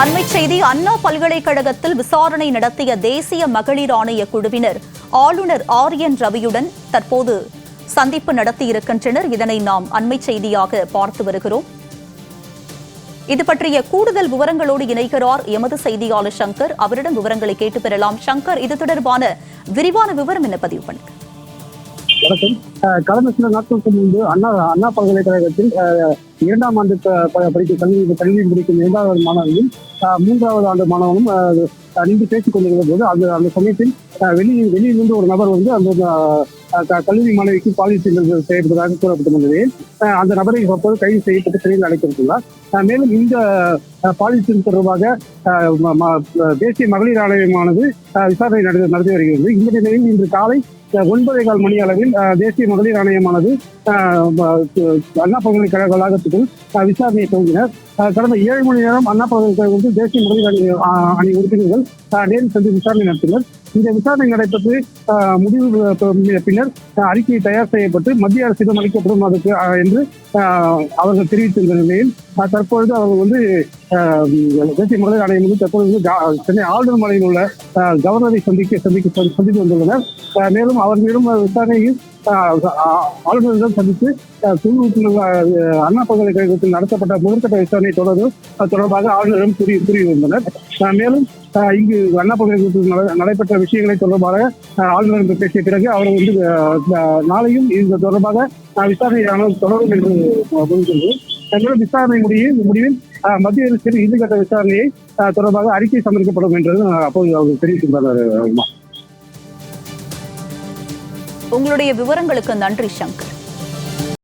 அண்மை செய்தி அண்ணா பல்கலைக்கழகத்தில் விசாரணை நடத்திய தேசிய மகளிர் ஆணைய குழுவினர் ஆளுநர் ஆர் என் ரவியுடன் தற்போது சந்திப்பு நடத்தியிருக்கின்றனர். இதனை நாம் அண்மை செய்தியாக பார்த்து வருகிறோம். இது பற்றிய கூடுதல் விவரங்களோடு இணைகிறார் எமது செய்தியாளர் சங்கர். அவரிடம் விவரங்களை கேட்டு பெறலாம். சங்கர் இது தொடர்பான விரிவான விவரம் என்ன? பதிவு பண்ணுங்க. வணக்கம். கடந்த சில நாட்களுக்கு முன்பு அண்ணா அண்ணா பல்கலைக்கழகத்தில் இரண்டாம் ஆண்டு படிக்கும் கல்வி கல்வி முடிக்கும் இரண்டாவது மாணவனும் மூன்றாவது ஆண்டு மாணவனும் நின்று பேசிக் கொண்டிருந்த போது அந்த அந்த சமயத்தில் வெளியில் வெளியிலிருந்து ஒரு நபர் வந்து அந்த க- கல்லூரி மாணவிக்கு பாலியல் செய்யப்பட்டதாக கூறப்பட்டுள்ளது. அந்த நபரை அப்போது கைது செய்யப்பட்டு சிறையில் அழைக்கப்பட்டுள்ளார் மேலும் இந்த அஹ், பாலியல் தொடர்பாக ம- ம- தேசிய மகளிர் ஆணையமானது விசாரணை நடத்தி நடத்தி வருகிறது. இந்த நிலையில் இன்று காலை ஒன்பதே கால் மணி அளவில் தேசிய மகளிர் ஆணையமானது அண்ணா பல்கலைக்கழக வளாகத்துக்குள் விசாரணையை துவங்கினர். கடந்த ஏழு மணி நேரம் அண்ணா பல்கலைக்கழகத்தில் தேசிய மகளிர் அணி அணி உறுப்பினர்கள் நேரில் சென்று விசாரணை நடத்தினர். இந்த விசாரணை நடைபெற்று அஹ், முடிவு பின்னர் அஹ், அறிக்கை தயார் செய்யப்பட்டு மத்திய அரசிடம் அளிக்கப்படும் அதுக்கு என்று அஹ், அவர்கள் தெரிவித்திருந்த நிலையில் தற்பொழுது அவர்கள் வந்து தேசிய மகளிர் ஆணையம் வந்து தற்போது சென்னை ஆளுநர் மலையில் உள்ள கவர்னரை சந்திக்க சந்திக்க சந்தித்து வந்துள்ளனர். அஹ் மேலும் அவர்களிடம் விசாரணையில் ஆளுநரிடம் சந்தித்து அஹ், அண்ணா பல்கலைக்கழகத்தில் நடத்தப்பட்ட முதற்கட்ட விசாரணை தொடர்பு தொடர்பாக ஆளுநரிடம் கூறி கூறியிருந்தனர். மேலும் இங்கு அண்ணா பல்கலைக்கழகத்தில் நட- நடைபெற்ற விஷயங்களை தொடர்பாக ஆளுநர் பேசிய பிறகு அவர் வந்து நாளையும் இது தொடர்பாக அஹ், விசாரணை தொடரும் என்று கூறுகிறது மேலும் விசாரணை முடிவில் முடிவில் மத்திய அரசின் இறுதிக்கட்ட விசாரணையை தொடர்பாக அறிக்கை சமர்ப்பிக்கப்படும் என்றது அப்போது அவர் தெரிவிக்கின்றனர் உங்களுடைய விவரங்களுக்கு நன்றி சங்கர்.